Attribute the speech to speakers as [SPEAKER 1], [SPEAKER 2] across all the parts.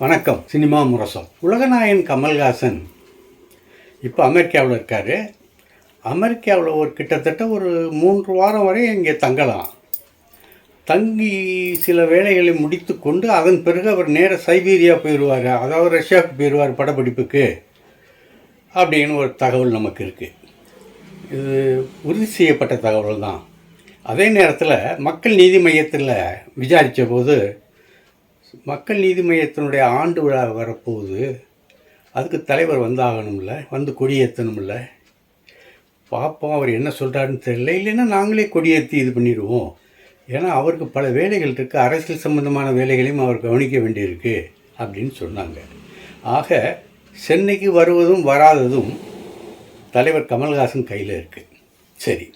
[SPEAKER 1] வணக்கம் சினிமா முரசம். உலகநாயன் கமல்ஹாசன் இப்போ அமெரிக்காவில் இருக்கார். அமெரிக்காவில் ஒரு கிட்டத்தட்ட ஒரு மூன்று வாரம் வரை இங்கே தங்கலாம். தங்கி சில வேலைகளை முடித்து கொண்டு அதன் பிறகு அவர் நேர சைபீரியா போயிடுவார் அதாவது ரஷ்யாவுக்கு போயிடுவார் படப்பிடிப்புக்கு அப்படின்னு ஒரு தகவல் நமக்கு இருக்குது இது உறுதி செய்யப்பட்ட தகவல் தான் அதே நேரத்தில் மக்கள் நீதி மையத்தில் விசாரித்த போது மக்கள் நீதி மையத்தினுடைய ஆண்டு விழா வரப்போகுது. அதுக்கு தலைவர் வந்தாகணும்ல வந்து கொடியேற்றணும்ல பார்ப்போம் அவர் என்ன சொல்கிறாருன்னு தெரியல. இல்லைன்னா நாங்களே கொடியேற்றி இது பண்ணிடுவோம். ஏன்னா அவருக்கு பல வேலைகள் இருக்குது அரசியல் சம்பந்தமான வேலைகளையும் அவர் கவனிக்க வேண்டியிருக்கு அப்படின்னு சொன்னாங்க. ஆக சென்னைக்கு வருவதும் வராததும் தலைவர் கமல்ஹாசன் கையில் இருக்குது சரி.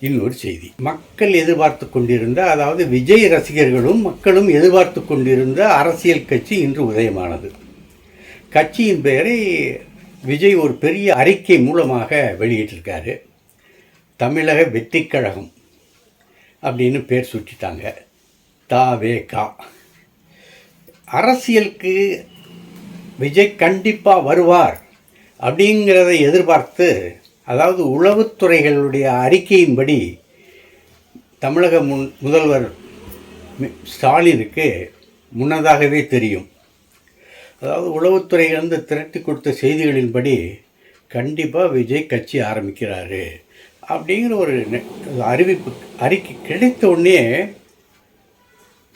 [SPEAKER 1] இன்னொரு செய்தி. மக்கள் எதிர்பார்த்து கொண்டிருந்த அதாவது விஜய் ரசிகர்களும் மக்களும் எதிர்பார்த்து கொண்டிருந்த அரசியல் கட்சி இன்று உதயமானது. கட்சியின் பெயரை விஜய் ஒரு பெரிய அறிக்கை மூலமாக வெளியிட்டிருக்காரு. தமிழக வெற்றிக்கழகம் அப்படின்னு பேர் சுட்டிட்டாங்க. தாவே கா. அரசியலுக்கு விஜய் கண்டிப்பாக வருவார் அப்படிங்கிறத எதிர்பார்த்து அதாவது உளவுத்துறைகளுடைய அறிக்கையின்படி தமிழக முன் முதல்வர் ஸ்டாலினுக்கு முன்னதாகவே தெரியும். அதாவது உளவுத்துறையிலிருந்து திரட்டி கொடுத்த செய்திகளின்படி கண்டிப்பாக விஜய் கட்சி ஆரம்பிக்கிறாரு அப்படிங்கிற ஒரு நெ- அறிவிப்பு அறிக்கை கிடைத்த உடனே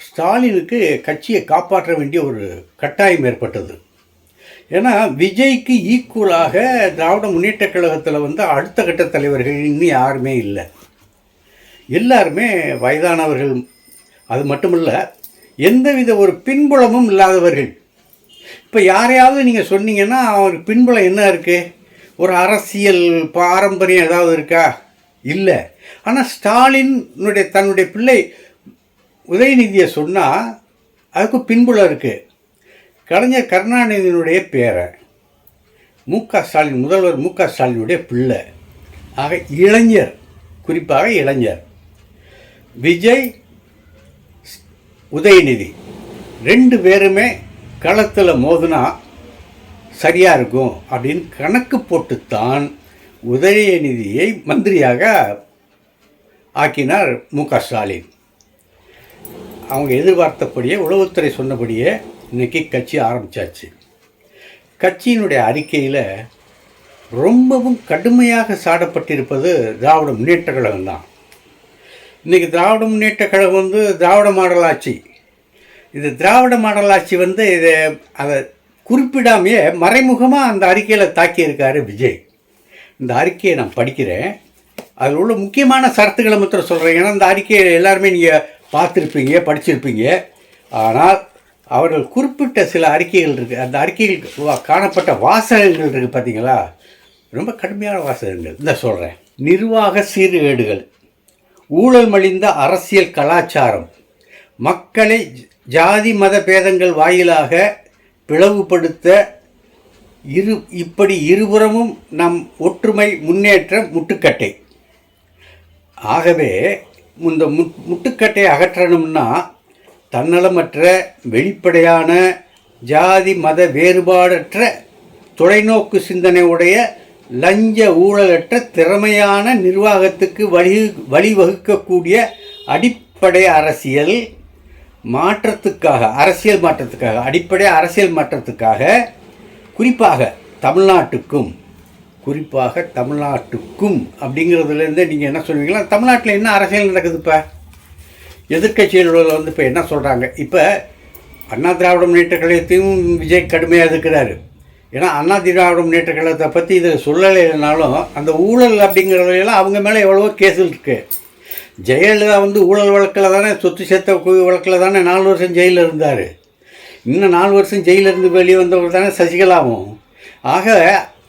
[SPEAKER 1] ஸ்டாலினுக்கு கட்சியை காப்பாற்ற வேண்டிய ஒரு கட்டாயம் ஏற்பட்டது. ஏன்னா விஜய்க்கு ஈக்குவலாக திராவிட முன்னேற்றக் கழகத்தில் வந்து அடுத்த கட்ட தலைவர்கள் இன்னும் யாருமே இல்லை. எல்லாருமே வயதானவர்கள். அது மட்டுமல்ல எந்தவித ஒரு பின்புலமும் இல்லாதவர்கள். இப்போ யாரையாவது நீங்கள் சொன்னீங்கன்னா அவருக்கு பின்புலம் என்ன இருக்குது ஒரு அரசியல் பாரம்பரியம் ஏதாவது இருக்கா? இல்லை. ஆனால் ஸ்டாலினுடைய தன்னுடைய பிள்ளை உதயநிதியை சொன்னால் அதுக்கு பின்புலம் இருக்குது கலைஞர் கருணாநிதியினுடைய பேரை மு க ஸ்டாலின் முதல்வர் மு க ஸ்டாலினுடைய பிள்ளை ஆக இளைஞர் குறிப்பாக இளைஞர். விஜய் உதயநிதி ரெண்டு பேருமே களத்தில் மோதினா சரியாக இருக்கும் அப்படின்னு கணக்கு போட்டுத்தான் உதயநிதியை மந்திரியாக ஆக்கினார் மு க ஸ்டாலின். அவங்க எதிர்பார்த்தபடியே உளவுத்துறை சொன்னபடியே இன்றைக்கி கட்சி ஆரம்பிச்சாச்சு. கட்சியினுடைய அறிக்கையில் ரொம்பவும் கடுமையாக சாடப்பட்டிருப்பது திராவிட முன்னேற்ற கழகம் தான். இன்றைக்கி திராவிட முன்னேற்ற கழகம் வந்து திராவிட மாடல் ஆட்சி இது திராவிட மாடல் ஆட்சி வந்து இதை அதை குறிப்பிடாமையே மறைமுகமாக அந்த அறிக்கையில் தாக்கியிருக்காரு விஜய். இந்த அறிக்கையை நான் படிக்கிறேன். அதில் உள்ள முக்கியமான சரத்துக்களை மாத்திரம் சொல்கிறேன் ஏன்னா இந்த அறிக்கையை எல்லாருமே நீங்கள் பார்த்துருப்பீங்க படிச்சிருப்பீங்க. ஆனால் அவர்கள் குறிப்பிட்ட சில அறிக்கைகள் இருக்குது அந்த அறிக்கைகள் காணப்பட்ட வாசகங்கள் இருக்குது பார்த்தீங்களா ரொம்ப கடுமையான வாசகங்கள். இந்த சொல்கிறேன் நிர்வாக சீர்கேடுகள் ஊழல் மலிந்த அரசியல் கலாச்சாரம் மக்களை ஜாதி மத பேதங்கள் வாயிலாக பிளவுபடுத்த இரு இப்படி இருபுறமும் நம் ஒற்றுமை முன்னேற்றம் முட்டுக்கட்டை. ஆகவே இந்த முட் முட்டுக்கட்டை அகற்றணும்னா தன்னலமற்ற வெளிப்படையான ஜாதி மத வேறுபாடற்ற தொலைநோக்கு சிந்தனையுடைய லஞ்ச ஊழலற்ற திறமையான நிர்வாகத்துக்கு வழி வழிவகுக்கக்கூடிய அடிப்படை அரசியல் மாற்றத்துக்காக அரசியல் மாற்றத்துக்காக அடிப்படை அரசியல் மாற்றத்துக்காக குறிப்பாக தமிழ்நாட்டுக்கும் குறிப்பாக தமிழ்நாட்டுக்கும் அப்படிங்கிறதுலேருந்தே நீங்கள் என்ன சொல்லுவீங்களா தமிழ்நாட்டில் என்ன அரசியல் நடக்குது இப்போ எதிர்க்கட்சிகள் வந்து இப்போ என்ன சொல்கிறாங்க இப்போ அண்ணா திராவிட முன்னேற்ற கழகத்தையும் விஜய் கடுமையாக இருக்கிறாரு ஏன்னா அண்ணா திராவிட முன்னேற்ற கழகத்தை பற்றி இதை சொல்லலைனாலும் அந்த ஊழல் அப்படிங்கிறதுலாம் அவங்க மேலே எவ்வளவோ கேஸில் இருக்குது ஜெயலலிதா வந்து ஊழல் வழக்கில் தானே சொத்து சேர்த்த வழக்கில் தானே நாலு வருஷம் ஜெயிலில் இருந்தார். இன்னும் நாலு வருஷம் ஜெயிலிருந்து வெளியே வந்தவர் தானே சசிகலாவும். ஆக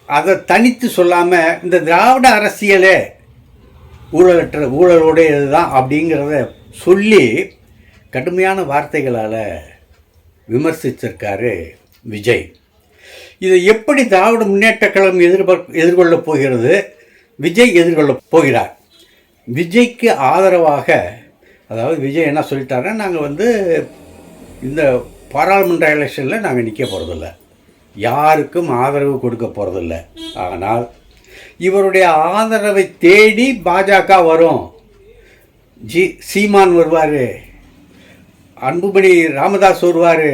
[SPEAKER 1] அதை தனித்து சொல்லாமல் இந்த திராவிட அரசியலே ஊழலற்ற ஊழலுடையது தான் அப்படிங்கிறத சொல்லி கடுமையான வார்த்தைகளால் விமர்சிச்சிருக்காரு விஜய். இதை எப்படி திராவிட முன்னேற்ற கழகம் எதிர்பார் எதிர்கொள்ளப் போகிறது? விஜய் எதிர்கொள்ளப் போகிறார். விஜய்க்கு ஆதரவாக அதாவது விஜய் என்ன சொல்லிட்டாருன்னா நாங்கள் வந்து இந்த பாராளுமன்ற எலெக்ஷனில் நாங்கள் நிற்க போகிறதில்ல யாருக்கும் ஆதரவு கொடுக்க போகிறதில்ல ஆனால் இவருடைய ஆதரவை தேடி பாஜக வரும். ஜி சீமான் வருவார். அன்புமணி ராமதாஸ் வருவார்.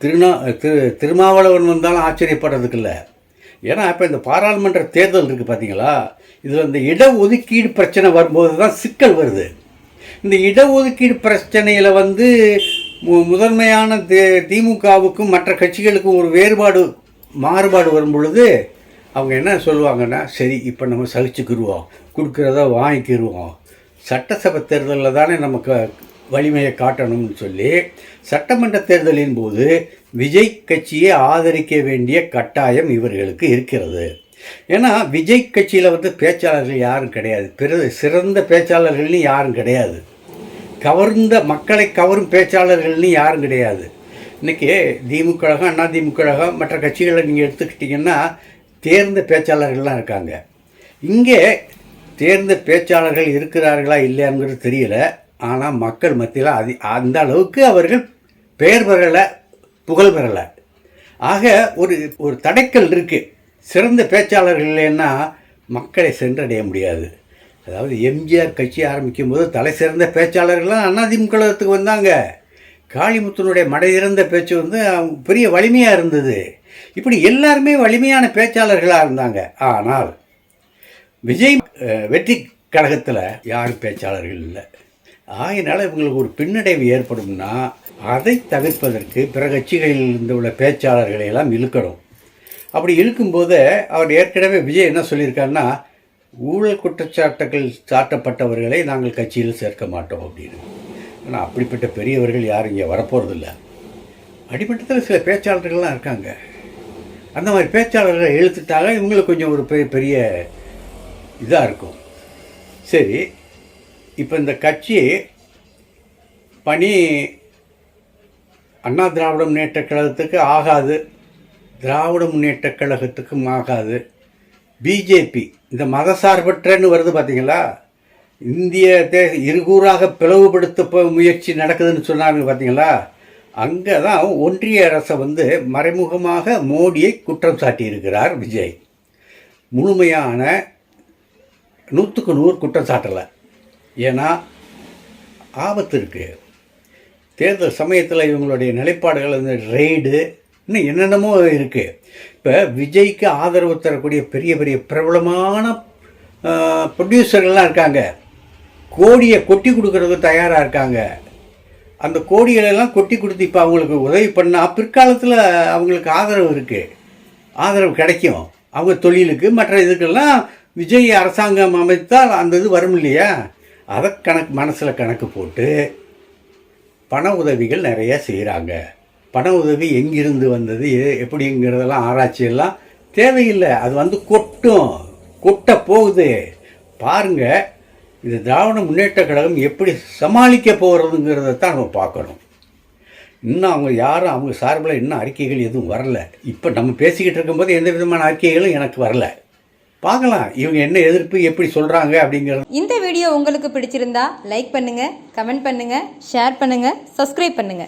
[SPEAKER 1] திருநா திரு திருமாவளவன் வந்தாலும் ஆச்சரியப்படுறதுக்கு இல்லை ஏன்னா இப்போ இந்த பாராளுமன்ற தேர்தல் இருக்குது பார்த்தீங்களா இதில் இந்த இடஒதுக்கீடு பிரச்சனை வரும்போது தான் சிக்கல் வருது. இந்த இடஒதுக்கீடு பிரச்சனையில் வந்து மு- முதன்மையான தி திமுகவுக்கும் மற்ற கட்சிகளுக்கும் ஒரு வேறுபாடு மாறுபாடு வரும் பொழுது அவங்க என்ன சொல்லுவாங்கன்னா சரி இப்போ நம்ம சகிச்சுக்கிடுவோம் கொடுக்குறத வாங்கிக்கிடுவோம் சட்டசபை தேர்தலில் தானே நமக்கு வலிமையை காட்டணும்னு சொல்லி சட்டமன்ற தேர்தலின் போது விஜய் கட்சியை ஆதரிக்க வேண்டிய கட்டாயம் இவர்களுக்கு இருக்கிறது. ஏன்னா விஜய் கட்சியில் வந்து பேச்சாளர்கள் யாரும் கிடையாது. பிற சிறந்த பேச்சாளர்கள்னு யாரும் கிடையாது. கவர்ந்த மக்களை கவரும் பேச்சாளர்கள்னு யாரும் கிடையாது. இன்றைக்கி திமுக கழகம் அண்ணா திமுக கழகம் மற்ற கட்சிகளை நீங்கள் எடுத்துக்கிட்டிங்கன்னா தேர்ந்த பேச்சாளர்கள்லாம் இருக்காங்க. இங்கே தேர்ந்த பேச்சாளர்கள் இருக்கிறார்களா இல்லையாங்கிறது தெரியல. ஆனால் மக்கள் மத்தியில் அதி அந்த அளவுக்கு அவர்கள் பெயர் பெறலை புகழ் பெறலை. ஆக ஒரு ஒரு தடைக்கல் இருக்குது சிறந்த பேச்சாளர்கள் இல்லைன்னா மக்களை சென்றடைய முடியாது. அதாவது எம்ஜிஆர் கட்சி ஆரம்பிக்கும் போது தலை சிறந்த பேச்சாளர்கள்லாம் அதிமுகத்துக்கு வந்தாங்க. காளிமுத்துனுடைய மடையிறந்த இறந்த பேச்சு வந்து அவங்க பெரிய வலிமையாக இருந்தது. இப்படி எல்லாருமே வலிமையான பேச்சாளர்களாக இருந்தாங்க. ஆனால் விஜய் வெற்றி கழகத்தில் யாரும் பேச்சாளர்கள் இல்லை. ஆகினால இவங்களுக்கு ஒரு பின்னடைவு ஏற்படும்னா அதை தவிர்ப்பதற்கு பிற கட்சிகளில் இருந்து உள்ள பேச்சாளர்களை எல்லாம் இழுக்கணும். அப்படி இழுக்கும்போது அவர் ஏற்கனவே விஜய் என்ன சொல்லியிருக்காருன்னா ஊழல் குற்றச்சாட்டுகள் சாட்டப்பட்டவர்களை நாங்கள் கட்சியில் சேர்க்க மாட்டோம் அப்படின்னு. ஆனால் அப்படிப்பட்ட பெரியவர்கள் யாரும் இங்கே வரப்போகிறதில்ல அடிமட்டத்தில் சில பேச்சாளர்கள்லாம் இருக்காங்க. அந்த மாதிரி பேச்சாளர்களை இழுத்துட்டாங்க இவங்களுக்கு கொஞ்சம் ஒரு பெரிய பெரிய இதாக இருக்கும். சரி இப்போ இந்த கட்சி பணி அண்ணா திராவிட முன்னேற்ற கழகத்துக்கு ஆகாது திராவிட முன்னேற்ற கழகத்துக்கும் ஆகாது. பிஜேபி இந்த மதசார்பற்றன்னு வருது பார்த்தீங்களா இந்திய தே இருகூறாக பிளவுபடுத்த முயற்சி நடக்குதுன்னு சொன்னாங்க பார்த்தீங்களா அங்கே தான் ஒன்றிய அரசை வந்து மறைமுகமாக மோடியை குற்றம் சாட்டியிருக்கிறார் விஜய். முழுமையான நூற்றுக்கு நூறு குற்றம் சாட்டலை ஏன்னா ஆபத்து இருக்குது தேர்தல் சமயத்தில் இவங்களுடைய நிலைப்பாடுகள் வந்து ரெய்டு இன்னும் என்னென்னமோ இருக்குது இப்போ விஜய்க்கு ஆதரவு தரக்கூடிய பெரிய பெரிய பிரபலமான ப்ரொடியூசர்கள்லாம் இருக்காங்க. கோடியை கொட்டி கொடுக்கறதுக்கு தயாராக இருக்காங்க. அந்த கோடிகளெல்லாம் கொட்டி கொடுத்து இப்போ அவங்களுக்கு உதவி பண்ணால் பிற்காலத்தில் அவங்களுக்கு ஆதரவு இருக்குது ஆதரவு கிடைக்கும். அவங்க தொழிலுக்கு மற்ற இதுக்கெல்லாம் விஜய் அரசாங்கம் அமைத்தால் அந்த இது வரும் இல்லையா? அதை கணக்கு மனசில் கணக்கு போட்டு பண உதவிகள் நிறைய செய்கிறாங்க பண உதவி எங்கிருந்து வந்தது? எப்படிங்கிறதெல்லாம் ஆராய்ச்சியெல்லாம் தேவையில்லை. அது வந்து கொட்டும். கொட்ட போகுது. பாருங்க இந்த திராவிட முன்னேற்ற கழகம் எப்படி சமாளிக்க போகிறதுங்கிறத தான் நம்ம பார்க்கணும். இன்னும் அவங்க யாரும் அவங்க சார்பில் இன்னும் அறிக்கைகள் எதுவும் வரல. இப்போ நம்ம பேசிக்கிட்டு இருக்கும்போது எந்த விதமான அறிக்கைகளும் எனக்கு வரல. பார்க்கலாம். இவங்க என்ன எதிர்ப்பு எப்படி சொல்கிறாங்க அப்படிங்கிறது.
[SPEAKER 2] இந்த வீடியோ உங்களுக்கு பிடிச்சிருந்தா லைக் பண்ணுங்க கமெண்ட் பண்ணுங்க ஷேர் பண்ணுங்க சப்ஸ்கிரைப் பண்ணுங்க.